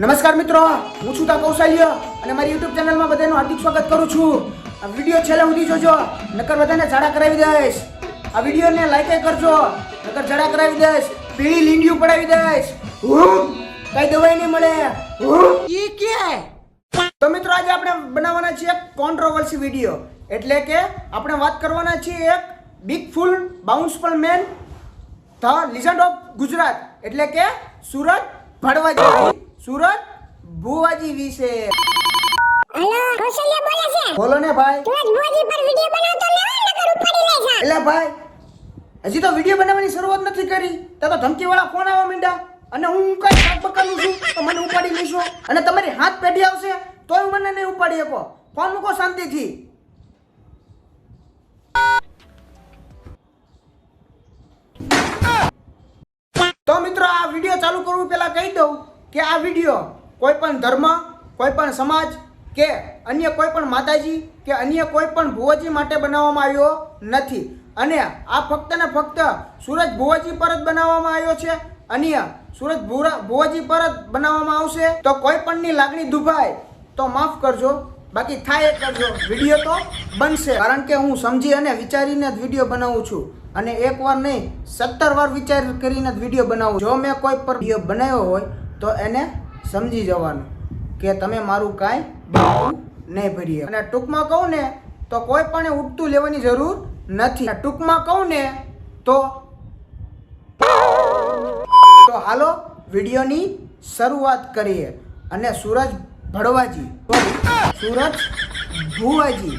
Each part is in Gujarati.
નમસ્કાર મિત્રો, હું છું તા કૌશલ્ય અને મારી યુટ્યુબ ચેનલમાં બધાનું હાર્દિક સ્વાગત કરું છું. આ વીડિયો છેલ્લે સુધી જોજો, નકર બધાને ઝાડા કરાવી દઈશ. આ વિડીયોને લાઈક કરજો, નકર ઝાડા કરાવી દઈશ. પીળી લીંડિયું પડાવી દઈશ. હું કઈ દવાઈ નહીં મળે. ઈ કે? તો મિત્રો, આજે આપણે બનાવવાના છીએ એક કોન્ટ્રોવર્સી વીડિયો. એટલે કે આપણે વાત કરવાના છીએ એક big full બાઉન્સફુલ man the legend of Gujarat. એટલે કે સુરત ભડવાજી સુરત ભુવાજી વિશે. હેલો કૌશલ્ય બોલે છે? બોલો ને ભાઈ. તું જ મોજી પર વિડિયો બનાવતો ને નકર ઉપાડી લે છે? એટલે ભાઈ હજી તો વીડિયો બનાવવાની શરૂઆત નથી કરી. તો તો ધમકીવાળા ફોન આવવા માંડ્યા. અને હું કઈ કાક બકાલું છું તો મને ઉપાડી લેશો. અને તમારી હાથ પેઢી આવશે તોય મને નહીં ઉપાડી શકો. ફોન મૂકો શાંતિથી. તો મિત્રો આ વીડિયો ચાલુ કરવું પહેલા કહી દઉં. કે આ વીડિયો કોઈ પણ ધર્મ કોઈ પણ સમાજ કે અન્ય કોઈ પણ માતાજી કે અન્ય કોઈ પણ ભુવાજી માટે બનાવવામાં આવ્યો નથી. અને આ ફક્ત ને ફક્ત સુરજ ભુવજી પર જ બનાવવામાં આવ્યો છે. અન્ય સુરજ ભુવાજી પર જ બનાવવામાં આવશે. તો કોઈ પણની લાગણી દુભાય તો માફ કરજો. બાકી થાય એ કરજો. વીડિયો તો બનશે. કારણ કે હું સમજી અને વિચારીને જ વીડિયો બનાવું છું. અને એક વાર નહીં, સત્તર વાર વિચાર કરીને જ વીડિયો બનાવું જો મેં કોઈ પર બનાવ્યો હોય તો એને સમજી જવાનું કે તમે મારું કાંઈ બાપુ નહીં ભરીએ. અને ટૂંકમાં કહું ને, તો કોઈ પણ ઉઠતું લેવાની જરૂર નથી. ટૂંકમાં કહું ને, તો તો હાલો વિડીયોની શરૂઆત કરીએ. અને સૂરજ ભડવાજી, સૂરજ ભુવાજી.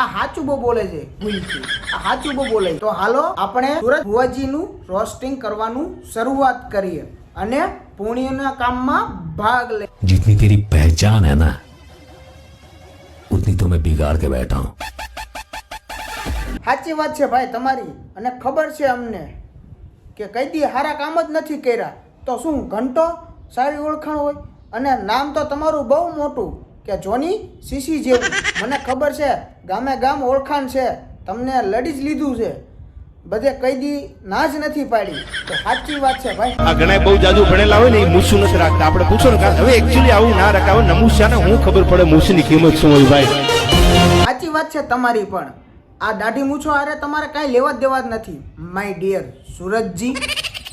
આ હાચું બહુ બોલે છે ભૂલથી આ હાચું બહુ બોલે તો હાલો આપણે સૂરજ ભુવાજીનું રોસ્ટિંગ કરવાનું શરૂઆત કરીએ. અને પુણ્યના કામમાં ભાગ લે जितनी तेरी पहचान है ना उतनी तो मैं बिगाड़ के बैठा हूं સાચી વાત છે ભાઈ તમારી અને ખબર છે અમને કે કઈ દી સારા કામ જ નથી કર્યા તો શું ઘંટો સારી ઓળખાણ હોય અને નામ તો તમારું બહુ મોટું કે જોની સીસી જેવું મને ખબર છે ગામે ગામ ઓળખાણ છે તમને લડી જ લીધું છે બધે કઈ દી ના જ નથી પાડી. તો સાચી વાત છે ભાઈ. આ ઘણા બહુ જાદુ ભણેલા હોય ને એ મૂછું નથી રાખતા. આપણે પૂછો ને હવે એકચ્યુઅલી આવું ના રખાવે નમૂસિયાને હું ખબર પડે મૂછની કિંમત શું હોય ભાઈ. સાચી વાત છે તમારી પણ. આ દાઢી મૂછો આરે તમારે કાંઈ લેવા જ દેવા જ નથી. માય ડિયર સુરજજી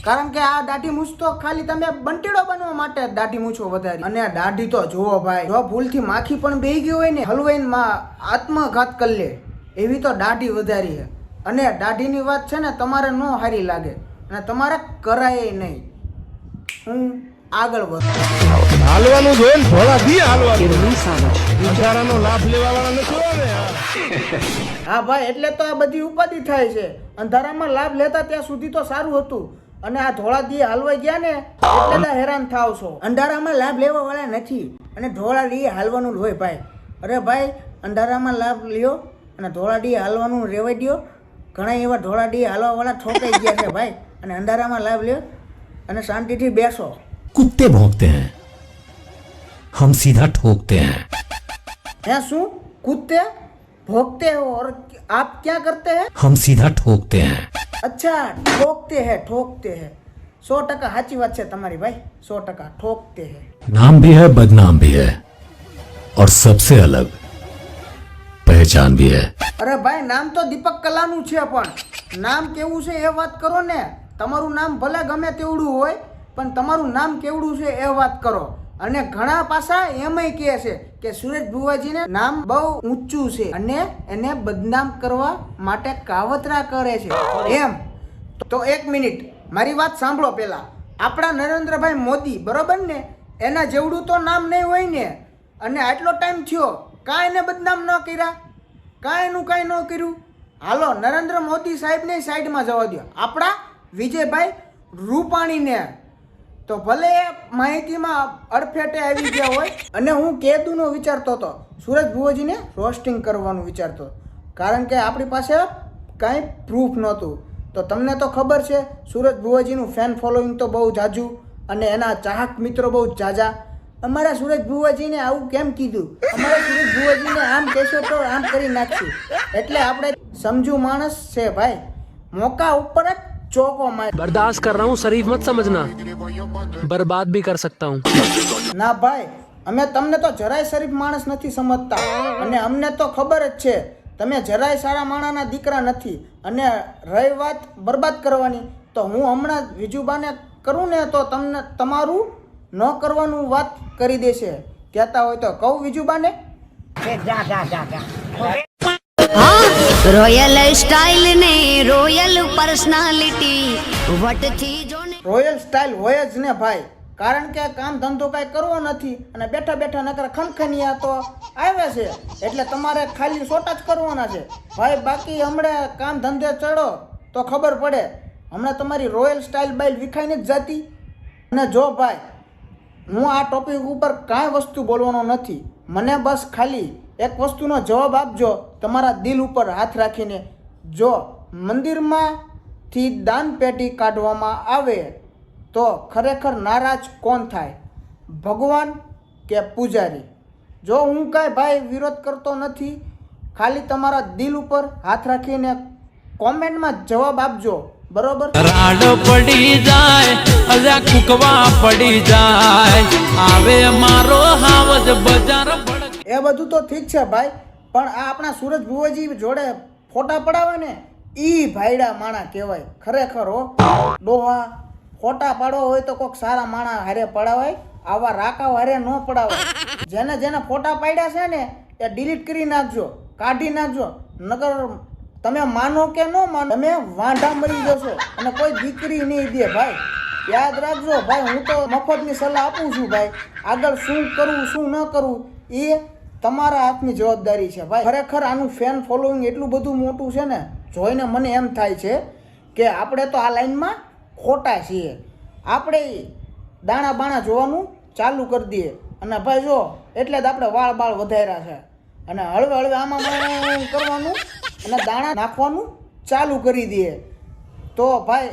કારણ કે આ દાઢી મૂછ તો ખાલી તમે બંટીડો બનવા માટે દાઢી મૂછો વધારી. અને આ દાઢી તો જુઓ ભાઈ જો ભૂલથી માખી પણ બેહી ગઈ હોય ને હલવાઈને માં આત્મઘાત કરી લે. એવી તો દાઢી વધારી છે. અને દાઢીની વાત છે ને તમારે ન સારી લાગે અને તમારે કરાય નહીં. હું આગળ વધતો હાલવાનું જોઈએ ને ભોળા દી હાલવાનું. અંધારાનો લાભ લેવા વાળા નથી હા ભાઈ એટલે તો આ બધી ઉપાધિ થાય છે. અંધારામાં લાભ લેતા ત્યાં સુધી તો સારું હતું. અને આ ધોળા દી હાલવાઈ ગયા ને એટલે હેરાન થાવ છો. અંધારામાં લાભ લેવા વાળા નથી. અને ધોળા દી હાલવાનું હોય ભાઈ. અરે ભાઈ અંધારામાં લાભ લ્યો અને ધોળા દી હાલવાનું રેવાઈ દ્યો. घना एवं ઘણા એવા ઢોળાડી હાલવાવાળા ઠોકાઈ ગયા છે ભાઈ. અને અંધારામાં લાભ લ્યો शांति थी बेसो कुत्ते ભોંકતે हैं। हम सीधा ठोकते हैं। क्या सुन कुत्ते भोंकते हो और आप क्या करते हैं हम सीधा ठोकते हैं। अच्छा ठोकते हैं ठोकते हैं सौ टका हाची बात है तुम्हारी भाई सौ टका ठोकते हैं नाम भी है बदनाम भी है। और सबसे अलग પહેચાન भी है અરે ભાઈ, નામ તો દીપક કલાનું છે પણ. નામ કેવું છે એ વાત કરો ને. તમારું નામ ભલે ગમે તેવડું હોય, પણ તમારું નામ કેવડું છે એ વાત કરો. અને ઘણા પાસા એમય કહે છે કે સુરેશ ભુવાજીને નામ બહુ ઊંચું છે અને એને બદનામ કરવા માટે કાવતરા કરે છે. એમ. તો એક મિનિટ. મારી વાત સાંભળો પહેલા. આપણા નરેન્દ્રભાઈ મોદી, બરોબર ને? એના જેવડું તો નામ નહીં હોય ને. અને આટલો ટાઈમ થયો કાં એને બદનામ ન કર્યા? કાંઈ એનું કાંઈ ન કર્યું. હાલો, નરેન્દ્ર મોદી સાહેબને સાઈડમાં જવા દો આપણા વિજયભાઈ રૂપાણીને. તો ભલે માહિતીમાં અડફેટે આવી ગયા હોય, અને હું કેદુનો વિચારતો હતો. સુરજ ભુવજીને રોસ્ટિંગ કરવાનું વિચારતો કારણ કે આપણી પાસે કાંઈ પ્રૂફ નહોતું. તો તમને તો ખબર છે, સુરજ ભુવજીનું ફેન ફોલોઈંગ તો બહુ જાજુ, અને એના ચાહક મિત્રો બહુ જાજા. અમારા સુરજ ભુવાજીને આવું કેમ કીધું? અમારા સુરજ ભુવાજીને આમ કહેશો તો આમ કરી નાખશું. એટલે આપણે સમજુ માણસ છે ભાઈ. મોકા ઉપર જ ચોકો મારે. બરદાસ્ત કર રહા હું શરીફ મત સમજના. બરબાદ ભી કર સકતા હું. ના ભાઈ અમે તમને તો જરાય શરીફ માણસ નથી સમજતા. અને અમને તો ખબર જ છે તમે જરાય સારા માણાના દીકરા નથી. અને રહી વાત બરબાદ કરવાની. તો હું હમણાં વિજુબાને કરું ને તો તમને તમારું ન કરવાનું વાત કરી દેશે. કહેતા હોય તો કહું વિજુબાને રોયલ સ્ટાઇલ ને રોયલ પર્સનાલિટી વટથી જોને રોયલ સ્ટાઇલ હોય જ ને ભાઈ. કારણ કે કામ ધંધો કાંઈ કરવો નથી અને બેઠા બેઠા નકર ખનખનિયા તો આવે છે. એટલે તમારે ખાલી સોટા જ કરવાના છે. ભાઈ બાકી હમણાં કામ ધંધે ચડો તો ખબર પડે. હમણાં તમારી રોયલ સ્ટાઇલ બાઇલ વિખાઈને જ જતી. અને જો ભાઈ હું આ ટોપિક ઉપર કાંઈ વસ્તુ બોલવાનો નથી. મને બસ ખાલી એક વસ્તુનો જવાબ આપજો, તમારા દિલ ઉપર હાથ રાખીને. જો મંદિરમાંથી દાન પેટી કાઢવામાં આવે, તો ખરેખર નારાજ કોણ થાય? ભગવાન કે પૂજારી? જો હું કાંઈ ભાઈ વિરોધ કરતો નથી, ખાલી તમારા દિલ ઉપર હાથ રાખીને કોમેન્ટમાં જવાબ આપજો. બરોબર? રાડ પડી જાય અલ્યા કુકવા પડી જાય. આવે મારો હાવજ બજાર એ બધું તો ઠીક છે ભાઈ પણ આ આપણા સુરજ ભુવાજી જોડે ફોટા પડાવે ને ઈ ભાઈડા માણા કહેવાય ખરેખર હો. ડોહા ફોટા પાડવા હોય તો કોઈક સારા માણા હારે પડાવાય આવા રાકાવ હારે ન પડાવાય. જેને જેને ફોટા પાડ્યા છે ને એ ડિલીટ કરી નાખજો કાઢી નાખજો નગર તમે માનો કે ન માનો, તમે વાંઢા મરી જશો અને કોઈ દીકરી નહીં દે ભાઈ. યાદ રાખજો ભાઈ, હું તો મફતની સલાહ આપું છું ભાઈ. આગળ શું કરવું શું ન કરવું એ તમારા હાથની જવાબદારી છે ભાઈ. ખરેખર આનું ફેન ફોલોઈંગ એટલું બધું મોટું છે ને, જોઈને મને એમ થાય છે કે આપણે તો આ લાઈનમાં ખોટા છીએ. આપણે દાણા બાણા જોવાનું ચાલુ કરી દઈએ. અને ભાઈ જો, એટલે જ આપણે વાળ બાળ વધાર્યા છે. અને હળવે હળવે આમાં કરવાનું અને દાણા નાખવાનું ચાલુ કરી દઈએ. તો ભાઈ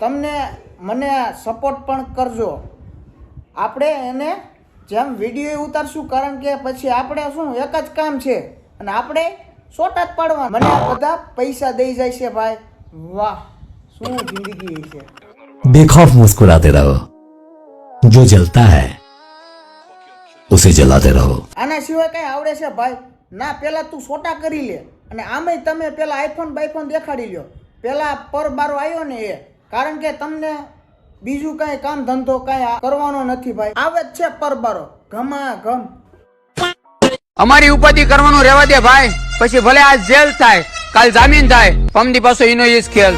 તમને મને સપોર્ટ પણ કરજો. આપણે એને જેમ વીડિયો ઉતારશું કારણ કે પછી આપણે શું એક જ કામ છે. અને આપણે સોટા જ પાડવા મને બધા પૈસા દઈ જાય છે ભાઈ. વાહ શું જિંદગી છે. બેખૌફ મુસ્કુરાતે રહો. જો જલતા હૈ ઉસે જલાતે રહો. આના સિવાય કઈ આવડે છે ભાઈ? ના પહેલા તું સોટા કરી લે. અને આમેય તમે પેલા આઈફોન બાઈફોન દેખાડી લ્યો. પહેલાં પર બારો આવ્યો ને એ. કારણ કે તમને બીજું કાંઈ કામ ધંધો કાંઈ કરવાનો નથી ભાઈ. આવે જ છે પર બારો ઘમા ઘમ અમારી ઉપાધિ કરવાનું રહેવા દે ભાઈ. પછી ભલે આ જેલ થાય કાલ જામીન થાય પમદી પાછો એનો ઈ ખેલ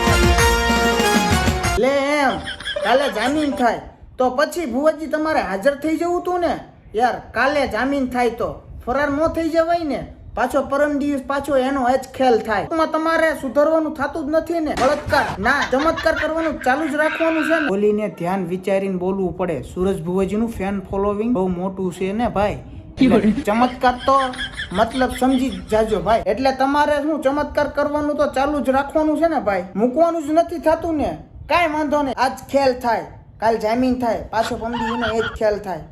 લે એમ કાલે જામીન થાય. તો પછી ભુવજી તમારે હાજર થઈ જવું તું ને? યાર કાલે જામીન થાય તો. ફરાર ન થઈ જવાય ને? પાછો પરમ દિવસ પાછો એનો જ ખેલ થાય. તમારે સુધારવાનું થતું જ નથી ને બળત્કાર. ના ચમત્કાર કરવાનું ચાલુ જ રાખવાનું છે ને. બોલીને ધ્યાન વિચારીને બોલવું પડે. સૂરજ ભુવાજીનું ફેન ફોલોવિંગ બહુ મોટું છે ને ભાઈ. ચમત્કાર તો મતલબ સમજી જાજો ભાઈ. એટલે તમારે શું ચમત્કાર કરવાનું તો ચાલુ જ રાખવાનું છે ને ભાઈ. મૂકવાનું જ નથી થતું ને. કાંઈ વાંધો નહીં. આજ ખેલ થાય. કાલ જામીન થાય. પાછો પમદીનો એ જ ખેલ થાય.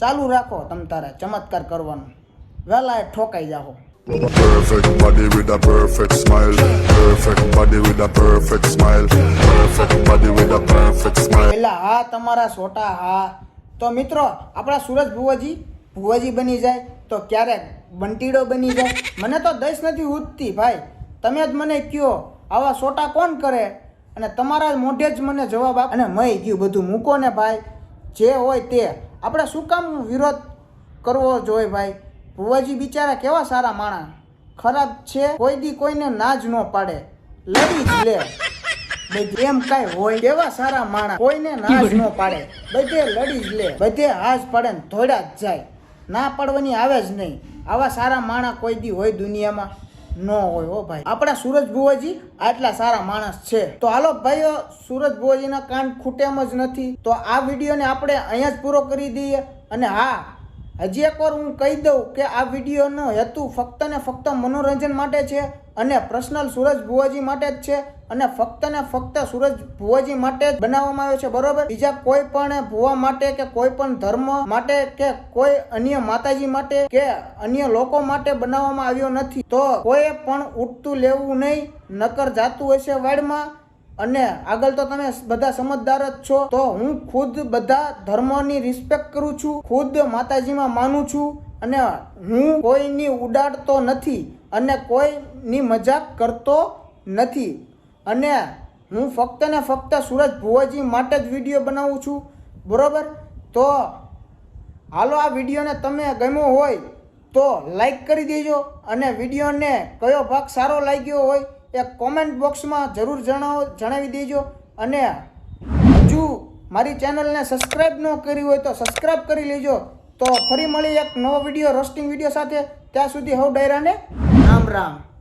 ચાલુ રાખો તમ તારે ચમત્કાર કરવાનું. વહેલા ઠોકાઈ જાઓ Perfect body with a perfect smile. Perfect body with a perfect smile. Perfect body with a perfect smile. પેલા હા તમારા સોટા હા તો મિત્રો આપણા સુરજ ભુવાજી ભુવાજી બની જાય તો ક્યારેક બંટીડો બની જાય? મને તો દસ નથી ઉઠતી ભાઈ. તમે જ મને કયો આવા સોટા કોણ કરે? અને તમારા મોઢે જ મને જવાબ આપ અને મય ગયું બધું મૂકો ને ભાઈ. જે હોય તે. આપણે શું કામ વિરોધ કરવો જોઈએ ભાઈ? ભુવાજી બિચારા કેવા સારા માણા ખરાબ છે, કોઈ દી કોઈને ના જ ન પાડે. લડી જ લે. બધે એમ કાંઈ હોય. એવા સારા માણા કોઈને ના ન પાડે. બધે લડી જ લે. બધે હાજ પાડે ને ધોડ્યા જ જાય. ના પાડવાની આવે જ નહીં. આવા સારા માણા કોઈ દી હોય દુનિયામાં ન હોય, હો ભાઈ. આપણા સુરજ ભુવાજી આટલા સારા માણસ છે. તો હાલો ભાઈઓ, સુરજ ભુવાજીના કાન ખૂટેમ જ નથી. તો આ વિડીયોને આપણે અહીંયા જ પૂરો કરી દઈએ. અને હા હજી એકવાર હું કહી દઉં કે આ વિડીયોનો હેતુ ફક્ત ને ફક્ત મનોરંજન માટે છે અને પર્સનલ સુરજ ભુવાજી માટે જ છે અને ફક્ત ને ફક્ત સુરજ ભુવાજી માટે જ બનાવવામાં આવ્યો છે, બરોબર? બીજા કોઈ પણ ભુવા માટે કે કોઈ પણ ધર્મ માટે કે કોઈ અન્ય માતાજી માટે કે અન્ય લોકો માટે બનાવવામાં આવ્યો નથી. તો કોઈ પણ ઉઠતું લેવું નહીં, નકર જાતું હશે વાડમાં અને આગળ તો તમે બધા સમજદાર જ છો, તો હું ખુદ બધા ધર્મની રિસ્પેક્ટ કરું છું, ખુદ માતાજીમાં માનું છું અને હું કોઈની ઉડાડતો નથી અને કોઈની મજાક કરતો નથી. અને હું ફક્ત ને ફક્ત સુરજ ભુવાજી માટે જ વીડિયો બનાવું છું, બરાબર? તો હાલો આ વિડીયોને તમે ગમ્યો હોય તો લાઈક કરી દેજો અને વિડીયોને કયો ભાગ સારો લાગ્યો હોય એ કોમેન્ટ બોક્સમાં જરૂર જણાવો, જણાવી દેજો. અને હજુ મારી ચેનલને સબસ્ક્રાઈબ ન કરી હોય તો સબસ્ક્રાઈબ કરી લેજો. તો ફરી મળી એક નવો વીડિયો રોસ્ટિંગ વીડિયો સાથે. ત્યાં સુધી હવ ડાયરાને રામ રામ.